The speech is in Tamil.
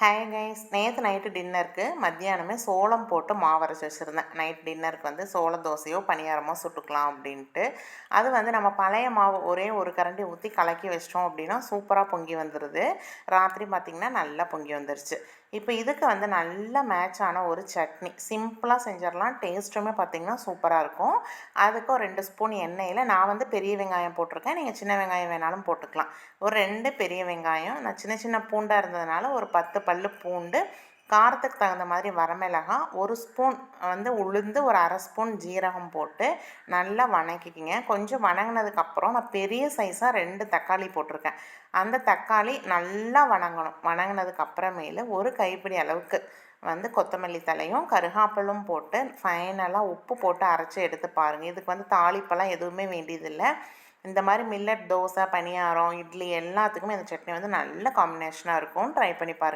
ஹாய் கைஸ் நேற்று நைட்டு டின்னருக்கு மத்தியானமே சோளம் போட்டு மாவு அரைச்சி வச்சுருந்தேன். நைட் டின்னருக்கு வந்து சோள தோசையோ பணியாரமோ சுட்டுக்கலாம் அப்படின்ட்டு. அது வந்து நம்ம பழைய மாவு ஒரே ஒரு கரண்டி ஊற்றி கலக்கி வச்சிட்டோம் அப்படின்னா சூப்பராக பொங்கி வந்துடுது ராத்திரி பார்த்திங்கன்னா நல்லா பொங்கி வந்துருச்சு. இப்போ இதுக்கு வந்து நல்ல மேட்ச் ஆன ஒரு சட்னி. சிம்பிளாக செஞ்சிடலாம். டேஸ்ட்டுமே பார்த்திங்கன்னா சூப்பராக இருக்கும். அதுக்கு ஒரு ரெண்டு ஸ்பூன் எண்ணெயில் நான் வந்து பெரிய வெங்காயம் போட்டிருக்கேன். நீங்கள் சின்ன வெங்காயம் வேணாலும் போட்டுக்கலாம். ஒரு ரெண்டு பெரிய வெங்காயம். நான் சின்ன சின்ன பூண்டாக இருந்ததுனால ஒரு பத்து பல் பூண்டு காரத்துக்கு தகுந்த மாதிரி வரமிளகாய் ஒரு ஸ்பூன் வந்து உளுந்து ஒரு அரை ஸ்பூன் ஜீரகம் போட்டு நல்லா வணக்கிக்கிங்க. கொஞ்சம் வணங்கினதுக்கப்புறம் நான் பெரிய சைஸாக ரெண்டு தக்காளி போட்டிருக்கேன். அந்த தக்காளி நல்லா வணங்கணும். வணங்கினதுக்கப்புறமேலு ஒரு கைப்பிடி அளவுக்கு வந்து கொத்தமல்லி தலையும் கருகாப்பலும் போட்டு ஃபைனலாக உப்பு போட்டு அரைச்சி எடுத்து பாருங்கள் இதுக்கு வந்து தாளிப்பெல்லாம் எதுவுமே வேண்டியதில்லை. இந்த மாதிரி மில்லட் தோசை பணியாரம் இட்லி எல்லாத்துக்குமே இந்த சட்னி வந்து நல்ல காம்பினேஷனாக இருக்கும். ட்ரை பண்ணி பாருங்கள்